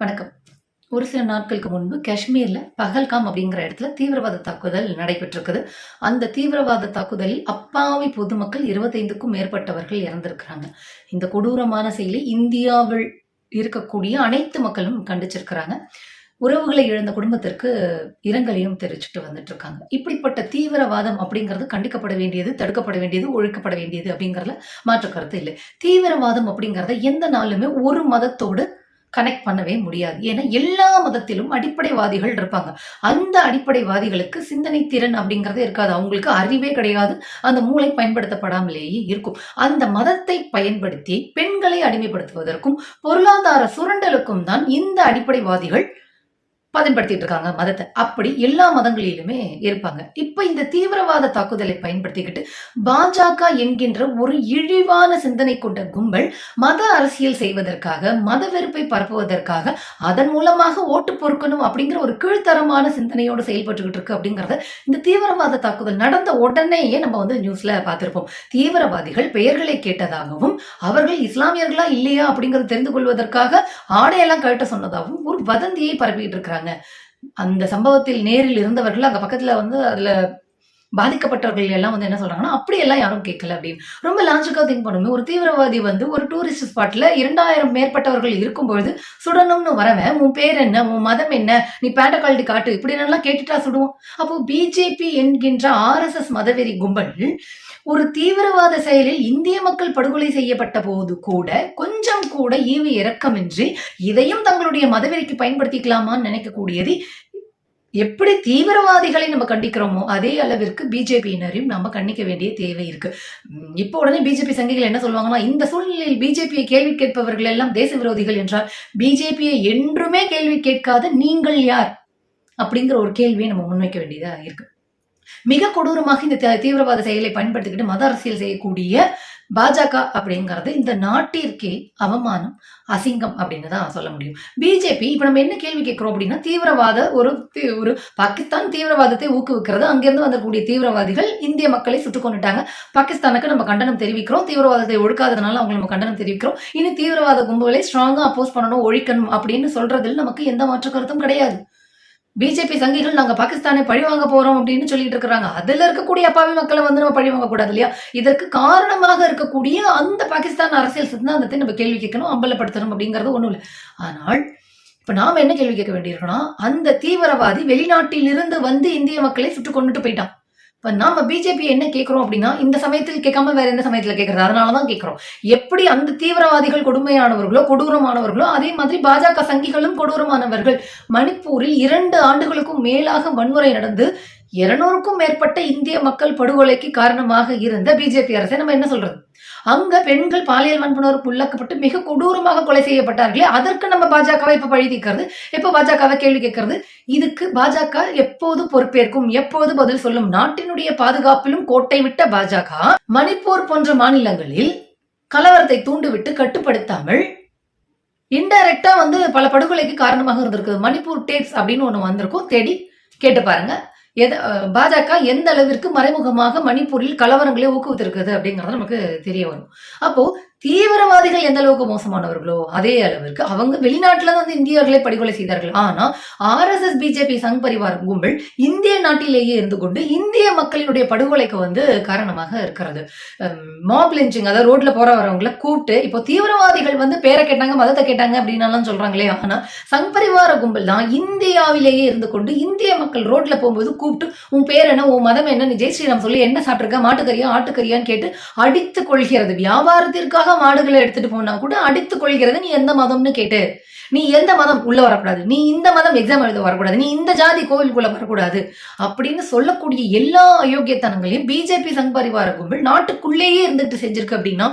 வணக்கம். ஒரு சில நாட்களுக்கு முன்பு காஷ்மீர்ல பகல்காம் அப்படிங்கிற இடத்துல தீவிரவாத தாக்குதல் நடைபெற்றிருக்குது. அந்த தீவிரவாத தாக்குதலில் அப்பாவி பொதுமக்கள் இருபத்தைந்துக்கும் மேற்பட்டவர்கள் இறந்திருக்கிறாங்க. இந்த கொடூரமான செயலை இந்தியாவில் இருக்கக்கூடிய அனைத்து மக்களும் கண்டிச்சிருக்கிறாங்க. உறவுகளை இழந்த குடும்பத்திற்கு இரங்கலையும் தெரிவிச்சுட்டு வந்துட்டு இருக்காங்க இப்படிப்பட்ட தீவிரவாதம் அப்படிங்கிறது கண்டிக்கப்பட வேண்டியது தடுக்கப்பட வேண்டியது ஒழிக்கப்பட வேண்டியது அப்படிங்கறதுல மாற்று கருத்து இல்லை. தீவிரவாதம் அப்படிங்கறத எந்த நாளுமே ஒரு மதத்தோடு கனெக்ட் பண்ணவே முடியாது. ஏன்னா எல்லா மதத்திலும் அடிப்படைவாதிகள் இருப்பாங்க. அந்த அடிப்படைவாதிகளுக்கு சிந்தனை திறன் அப்படிங்கிறதே இருக்காது. அவங்களுக்கு அறிவே கிடையாது. அந்த மூளை பயன்படுத்தப்படாமலேயே இருக்கும். அந்த மதத்தை பயன்படுத்தி பெண்களை அடிமைப்படுத்துவதற்கும் பொருளாதார சுரண்டலுக்கும் தான் இந்த அடிப்படைவாதிகள் பயன்படுத்திட்டு இருக்காங்க மதத்தை. அப்படி எல்லா மதங்களிலுமே இருப்பாங்க. இப்ப இந்த தீவிரவாத தாக்குதலை பயன்படுத்திக்கிட்டு பாஜக என்கின்ற ஒரு இழிவான சிந்தனை கொண்ட கும்பல் மத அரசியல் செய்வதற்காக மத வெறுப்பை பரப்புவதற்காக அதன் மூலமாக ஓட்டு பொறுக்கணும் அப்படிங்கிற ஒரு கீழ்த்தரமான சிந்தனையோடு செயல்பட்டுக்கிட்டு இருக்கு அப்படிங்கறத இந்த தீவிரவாத தாக்குதல் நடந்த உடனேயே நம்ம வந்து நியூஸ்ல பார்த்திருப்போம். தீவிரவாதிகள் பெயர்களை கேட்டதாகவும் அவர்கள் இஸ்லாமியர்களா இல்லையா அப்படிங்கறது தெரிந்து கொள்வதற்காக ஆடையெல்லாம் கழட்ட சொன்னதாகவும் ஒரு வதந்தியை பரப்பிட்டு இருக்கிறாங்க. அந்த சம்பவத்தில் நேரில் இருந்தவர்கள் அங்க பக்கத்துல வந்து அதுல பாதிக்கப்பட்டவர்கள் எல்லாம் வந்து என்ன சொல்றாங்கன்னா அப்படி எல்லாம் யாரும் கேட்கல அப்படின்னு. ரொம்ப லாஜிக்கா திங்க் பண்ணுமே. ஒரு தீவிரவாதி வந்து ஒரு டூரிஸ்ட் ஸ்பாட்ல இரண்டாயிரம் மேற்பட்டவர்கள் இருக்கும்பொழுது சுடணும்னு வரவன் உன் பேர் என்ன? உன் மதம் என்ன? நீ பேண்ட கழட்டி காட்டு. இப்படி எல்லாம் கேட்டுட்டா சுடுவோம் அப்போ பிஜேபி என்கின்ற ஆர்எஸ்எஸ் மதவெறி கும்பல் ஒரு தீவிரவாத செயலில் இந்திய மக்கள் படுகொலை செய்யப்பட்ட போது கூட கொஞ்சம் கூட ஈவு இரக்கமின்றி இதையும் தங்களுடைய மதவெறிக்கு பயன்படுத்திக்கலாமான்னு நினைக்கக்கூடியது. எப்படி தீவிரவாதிகளை நம்ம கண்டிக்கிறோமோ அதே அளவிற்கு பிஜேபியினரையும் நம்ம கண்டிக்க வேண்டிய தேவை இருக்கு. இப்போ உடனே பிஜேபி சங்கிகள் என்ன சொல்லுவாங்கன்னா இந்த சூழ்நிலையில் பிஜேபியை கேள்வி கேட்பவர்கள் எல்லாம் தேச விரோதிகள் என்றால் பிஜேபியை என்றுமே கேள்வி கேட்காத நீங்கள் யார்? அப்படிங்கிற ஒரு கேள்வியை நம்ம முன்வைக்க வேண்டியதா இருக்கு. மிக கொடூரமாக இந்த தீவிரவாத செயலை பயன்படுத்திக்கிட்டு மத அரசியல் செய்யக்கூடிய பாஜக அப்படிங்கிறது இந்த நாட்டிற்கே அவமானம் அசிங்கம் அப்படின்னு தான் சொல்ல முடியும். பிஜேபி இப்ப நம்ம என்ன கேள்வி கேட்கிறோம் அப்படின்னா தீவிரவாத ஒரு தீ- ஒரு பாகிஸ்தான் தீவிரவாதத்தை ஊக்குவிக்கிறது. அங்கிருந்து வந்தக்கூடிய தீவிரவாதிகள் இந்திய மக்களை சுட்டுக் கொண்டுட்டாங்க பாகிஸ்தானுக்கு நம்ம கண்டனம் தெரிவிக்கிறோம். தீவிரவாதத்தை ஒழுக்காததுனால அவங்க நம்ம கண்டனம் தெரிவிக்கிறோம். இனி தீவிரவாத கும்பலை ஸ்ட்ராங்கா அப்போஸ் பண்ணணும் ஒழிக்கணும் அப்படின்னு சொல்றதில் நமக்கு எந்த மாற்று கருத்தும் கிடையாது. பிஜேபி சங்கிகள் நாங்க பாகிஸ்தானை பழி வாங்க போறோம் அப்படின்னு சொல்லிட்டு இருக்கிறாங்க. அதுல இருக்கக்கூடிய அப்பாவி மக்களை வந்து நம்ம பழி வாங்க கூடாது இல்லையா? இதற்கு காரணமாக இருக்கக்கூடிய அந்த பாகிஸ்தான் அரசியல் சித்தாந்தத்தை நம்ம கேள்வி கேட்கணும் அம்பலப்படுத்தணும் அப்படிங்கிறது ஒண்ணும் இல்லை. ஆனால் இப்ப நாம என்ன கேள்வி கேட்க வேண்டியிருக்கோம்னா அந்த தீவிரவாதி வெளிநாட்டில் இருந்து வந்து இந்திய மக்களை சுட்டு கொண்டுட்டு போயிட்டான். இப்போ நாம பிஜேபி என்ன கேட்குறோம் அப்படின்னா இந்த சமயத்தில் கேட்காம வேற எந்த சமயத்தில் கேட்கறது அதனாலதான் கேட்குறோம் எப்படி அந்த தீவிரவாதிகள் கொடுமையானவர்களோ கொடூரமானவர்களோ அதே மாதிரி பாஜக சங்கிகளும் கொடூரமானவர்கள் மணிப்பூரில் இரண்டு ஆண்டுகளுக்கும் மேலாக வன்முறை நடந்து இருநூறுக்கும் மேற்பட்ட இந்திய மக்கள் படுகொலைக்கு காரணமாக இருந்த பிஜேபி அரசை நம்ம என்ன சொல்றது? அங்க பெண்கள் பாலியல் வன்புணர்வுக்கு உள்ளக்கப்பட்டு மிக கொடூரமாக கொலை செய்யப்பட்டார்களே அதற்கு நம்ம பாஜகவை இப்ப பழி தீர்க்கிறது? எப்ப பாஜகவை கேள்வி கேட்கறது? இதுக்கு பாஜக எப்போது பொறுப்பேற்கும்? எப்போது பதில் சொல்லும்? நாட்டினுடைய பாதுகாப்பிலும் கோட்டை விட்ட பாஜக மணிப்பூர் போன்ற மாநிலங்களில் கலவரத்தை தூண்டிவிட்டு கட்டுப்படுத்தாமல் இன்டைரக்டா வந்து பல படுகொலைக்கு காரணமாக இருந்திருக்கு. மணிப்பூர் டேப்ஸ் அப்படின்னு ஒண்ணு வந்திருக்கும். தேடி கேட்டு பாருங்க. எத பாஜக எந்த அளவிற்கு மறைமுகமாக மணிப்பூரில் கலவரங்களை ஊக்குவித்திருக்குது அப்படிங்கிறது நமக்கு தெரிய வரும். அப்போ தீவிரவாதிகள் எந்த அளவுக்கு மோசமானவர்களோ அதே அளவிற்கு அவங்க வெளிநாட்டில் தான் வந்து இந்தியர்களை படுகொலை செய்தார்கள். ஆனால் ஆர்எஸ்எஸ் பிஜேபி சங் பரிவார் கும்பல் இந்திய நாட்டிலேயே இருந்து கொண்டு இந்திய மக்களினுடைய படுகொலைக்கு வந்து காரணமாக இருக்கிறது. மாப் லிஞ்சிங் அதாவது ரோட்ல போற வரவங்கள கூப்பிட்டு இப்போ தீவிரவாதிகள் வந்து பேரை கேட்டாங்க மதத்தை கேட்டாங்க அப்படின்னு சொல்றாங்களே ஆனால் சங் பரிவார கும்பல் தான் இந்தியாவிலேயே இருந்து கொண்டு இந்திய மக்கள் ரோட்ல போகும்போது கூப்பிட்டு உன் பேர் என்ன? உன் மதம் என்ன ஜெய் ஸ்ரீராம் சொல்லி என்ன சாப்பிட்டிருக்க? மாட்டுக்கறியா ஆட்டுக்கறியான்னு கேட்டு அடித்து கொள்கிறது. வியாபாரத்திற்காக மாடுகளை எடுத்துட்டு போனா கூட அடித்துக் கொள்கிறது நீ எந்த மதம்னு கேட்டு நீ எந்த மதம் உள்ள வரக்கூடாது. நீ இந்த மதம் எக்ஸாம் எழுத வரக்கூடாது. நீ இந்த ஜாதி கோவிலுக்குள்ள வரக்கூடாது. அப்படின்னு சொல்லக்கூடிய எல்லா அயோக்கியத்தனங்களையும் பிஜேபி சங் பரிவார கும்பல் நாட்டுக்குள்ளேயே இருந்துட்டு செஞ்சிருக்கு அப்படின்னா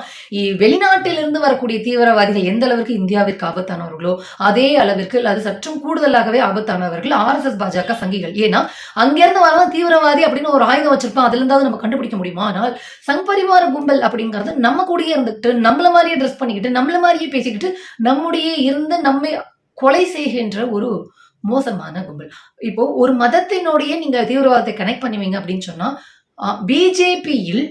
வெளிநாட்டிலிருந்து வரக்கூடிய தீவிரவாதிகள் எந்த அளவிற்கு இந்தியாவிற்கு ஆபத்தானவர்களோ அதே அளவிற்கு அது சற்றும் கூடுதலாகவே ஆபத்தானவர்கள் ஆர்எஸ்எஸ் பாஜக சங்கிகள். ஏன்னா அங்கிருந்து வரதான் தீவிரவாதி அப்படின்னு ஒரு ஆயுதம் வச்சிருப்பான். அதுல இருந்தாவது நம்ம கண்டுபிடிக்க முடியுமா? ஆனால் சங் பரிவார கும்பல் அப்படிங்கிறது நம்ம கூடயே இருந்துட்டு நம்மள மாதிரியே ட்ரெஸ் பண்ணிக்கிட்டு நம்மள மாதிரியே பேசிக்கிட்டு நம்முடைய இருந்து நம்மை கொலை செய்கின்ற ஒரு மோசமான கும்பல். இப்போ ஒரு மதத்தினுடைய நீங்க தீவிரவாதத்தை கனெக்ட் பண்ணுவீங்க அப்படின்னு சொன்னா பிஜேபியில்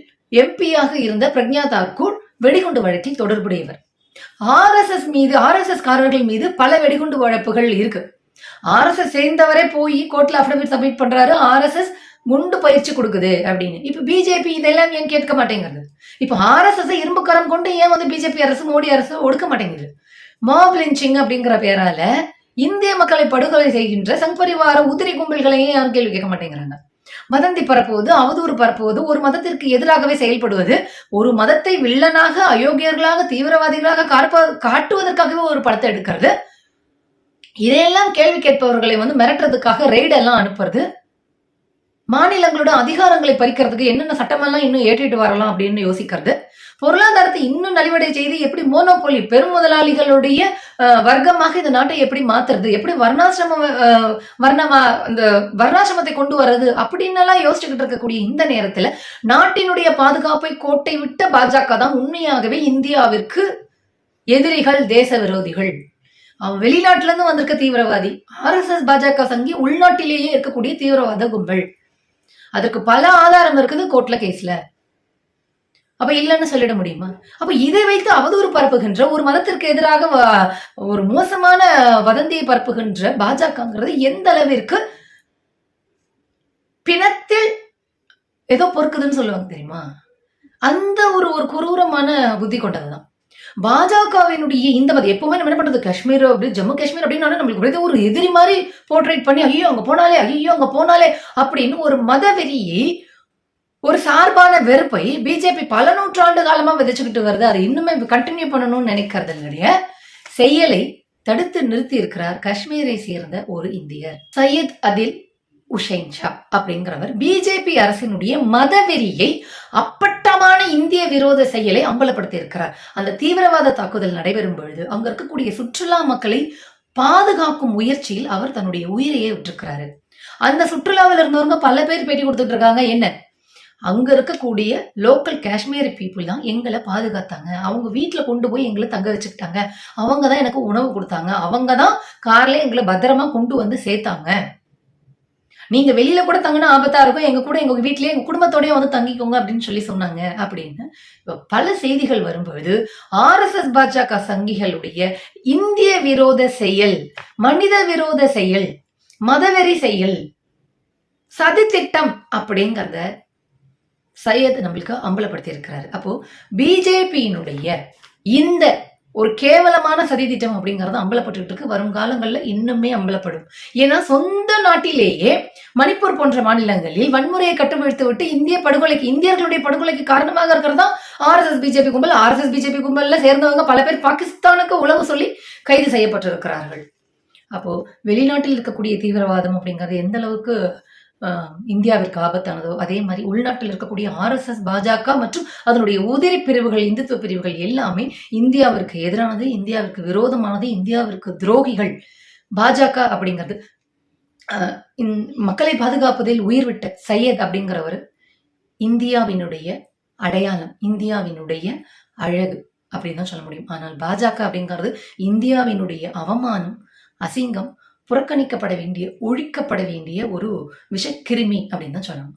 எம்பியாக இருந்த பிரக்ஞா தாக்கூர் வெடிகுண்டு வழக்கில் தொடர்புடையவர். ஆர்எஸ்எஸ் மீது ஆர்எஸ்எஸ் காரர்கள் மீது பல வெடிகுண்டு வழப்புகள் இருக்கு. ஆர்எஸ்எஸ் சேர்ந்தவரே போய் கோர்ட்ல அஃபிடவிட் சப்மிட் பண்றாரு ஆர்எஸ்எஸ் குண்டு பயிற்சி கொடுக்குது அப்படின்னு. இப்ப பிஜேபி இதெல்லாம் ஏன் கேட்க மாட்டேங்கிறது? இப்ப ஆர்எஸ்எஸ் இரும்புக்கரம் கொண்டு ஏன் வந்து பிஜேபி அரசு மோடி அரசு ஒடுக்க மாட்டேங்குது? மாப் லிஞ்சிங் அப்படிங்கிற பேரால இந்திய மக்களை படுகொலை செய்கின்ற சங்பரிவார உதிரி கும்பல்களையும் யாரும் கேள்வி கேட்க மாட்டேங்கிறாங்க? வதந்தி பரப்புவது அவதூறு பரப்புவது ஒரு மதத்திற்கு எதிராகவே செயல்படுவது ஒரு மதத்தை வில்லனாக அயோக்கியர்களாக தீவிரவாதிகளாக காட்டுவதற்காகவே ஒரு படத்தை எடுக்கிறது. இதையெல்லாம் கேள்வி கேட்பவர்களை வந்து மிரட்டுறதுக்காக ரெய்டெல்லாம் அனுப்புறது. மாநிலங்களோட அதிகாரங்களை பறிக்கிறதுக்கு என்னென்ன சட்டமெல்லாம் இன்னும் ஏற்றிட்டு வரலாம் அப்படின்னு யோசிக்கிறது. பொருளாதாரத்தை இன்னும் நலிவடை செய்து எப்படி மோனோபோலி பெரும் முதலாளிகளுடைய வர்க்கமாக இந்த நாட்டை எப்படி மாத்துறது? எப்படி வர்ணாசிரம வர்ணமா இந்த வர்ணாசிரமத்தை கொண்டு வர்றது? அப்படின்னு எல்லாம் யோசிச்சுக்கிட்டு இருக்கக்கூடிய இந்த நேரத்துல நாட்டினுடைய பாதுகாப்பை கோட்டை விட்ட பாஜக தான் உண்மையாகவே இந்தியாவிற்கு எதிரிகள் தேச விரோதிகள். அவன் வெளிநாட்டுல இருந்து வந்திருக்க தீவிரவாதி. ஆர்எஸ்எஸ் பாஜக சங்கி உள்நாட்டிலேயே இருக்கக்கூடிய தீவிரவாத கும்பல். அதற்கு பல ஆதாரம் இருக்குது கோர்ட்ல கேஸ்ல. அப்ப இல்லைன்னு சொல்லிட முடியுமா? அப்ப இதை வைத்து அவதூறு பரப்புகின்ற ஒரு மதத்திற்கு எதிராக ஒரு மோசமான வதந்தியை பரப்புகின்ற பாஜகங்கிறது எந்த அளவிற்கு பிணத்தில் ஏதோ பொறுக்குதுன்னு சொல்லுவாங்க தெரியுமா? அந்த ஒரு ஒரு குரூரமான புத்தி கொண்டதுதான். பாஜகவினுடைய இந்த மதம் எப்பவுமே நம்ம என்ன பண்றது? காஷ்மீர் அப்படி ஜம்மு காஷ்மீர் அப்படின்னா நம்மளுக்கு ஒரே ஒரு எதிரி மாதிரி போர்ட்ரேட் பண்ணி ஐயோ அங்க போனாலே ஐயோ அங்க போனாலே அப்படின்னு ஒரு மதவெறியை ஒரு சார்பான வெறுப்பை பிஜேபி பல நூற்றாண்டு காலமா விதைச்சுக்கிட்டு வருது. அதை இன்னுமே கண்டினியூ பண்ணணும்னு நினைக்கிறதுடைய செயலை தடுத்து நிறுத்தி இருக்கிறார் காஷ்மீரை சேர்ந்த ஒரு இந்தியர். சையத் அதில் உஷேன்ஷா அப்படிங்கிறவர். பிஜேபி அரசினுடைய மதவெறியை அப்பட்டமான இந்திய விரோத செயலை அம்பலப்படுத்தி இருக்கிறார் அந்த தீவிரவாத தாக்குதல் நடைபெறும் பொழுது அங்க இருக்கக்கூடிய சுற்றுலா மக்களை பாதுகாக்கும் முயற்சியில் அவர் தன்னுடைய உயிரையே விட்டுருக்கிறாரு. அந்த சுற்றுலாவில் இருந்தவங்க பல பேர் பேட்டி கொடுத்துட்டு இருக்காங்க என்ன? அங்க இருக்கக்கூடிய லோக்கல் காஷ்மீரி பீப்புள் தான் எங்களை பாதுகாத்தாங்க. அவங்க வீட்டுல கொண்டு போய் எங்களை தங்க வச்சுக்கிட்டாங்க. அவங்க தான் எனக்கு உணவு கொடுத்தாங்க. அவங்க தான் கார்ல எங்களை பத்திரமா கொண்டு வந்து சேர்த்தாங்க. நீங்க வெளியில கூட தங்கினா ஆபத்தா இருக்கும். எங்க கூட எங்க வீட்லயே எங்க குடும்பத்தோடய வந்து தங்கிக்கோங்க அப்படின்னு சொல்லி சொன்னாங்க அப்படின்னு. இப்ப பல செய்திகள் வரும்பொழுது ஆர்எஸ்எஸ் பாஜக சங்கிகளுடைய இந்திய விரோத செயல் மனித விரோத செயல் மதவெறி செயல் சதித்திட்டம் அப்படிங்கிறத சையத் நம்மளுக்கு அம்பலப்படுத்தி இருக்கிறாரு அப்போ பிஜேபியினுடைய இந்த ஒரு கேவலமான சதி திட்டம் அப்படிங்கறது அம்பலப்பட்டு இருக்கு. வரும் காலங்கள்ல இன்னுமே அம்பலப்படும். ஏன்னா சொந்த நாட்டிலேயே மணிப்பூர் போன்ற மாநிலங்களில் வன்முறையை கட்டுப்படுத்தி விட்டு இந்திய படுகொலைக்கு இந்தியர்களுடைய படுகொலைக்கு காரணமாக இருக்கிறதா? ஆர்எஸ்எஸ் பிஜேபி கும்பல் ஆர்எஸ்எஸ் பிஜேபி கும்பல்ல சேர்ந்தவங்க பல பேர் பாகிஸ்தானுக்கு உளவு சொல்லி கைது செய்யப்பட்டிருக்கிறார்கள். அப்போ வெளிநாட்டில் இருக்கக்கூடிய தீவிரவாதம் அப்படிங்கிறது எந்த அளவுக்கு ஆஹ், இந்தியாவிற்கு ஆபத்தானதோ அதே மாதிரி உள்நாட்டில் இருக்கக்கூடிய ஆர்எஸ்எஸ் பாஜக மற்றும் அதனுடைய உதிரி பிரிவுகள் இந்துத்துவ பிரிவுகள் எல்லாமே இந்தியாவிற்கு எதிரானது இந்தியாவிற்கு விரோதமானது இந்தியாவிற்கு துரோகிகள் பாஜக அப்படிங்கிறது மக்களை பாதுகாப்பதில் உயிர் விட்ட சையத் அப்படிங்கிறவர் இந்தியாவினுடைய அடையாளம் இந்தியாவினுடைய அழகு அப்படின்னு தான் சொல்ல முடியும். ஆனால் பாஜக அப்படிங்கிறது இந்தியாவினுடைய அவமானம் அசிங்கம் புறக்கணிக்கப்பட வேண்டிய ஒழிக்கப்பட வேண்டிய ஒரு விஷக்கிருமி அப்படின்னு தான் சொல்லணும்.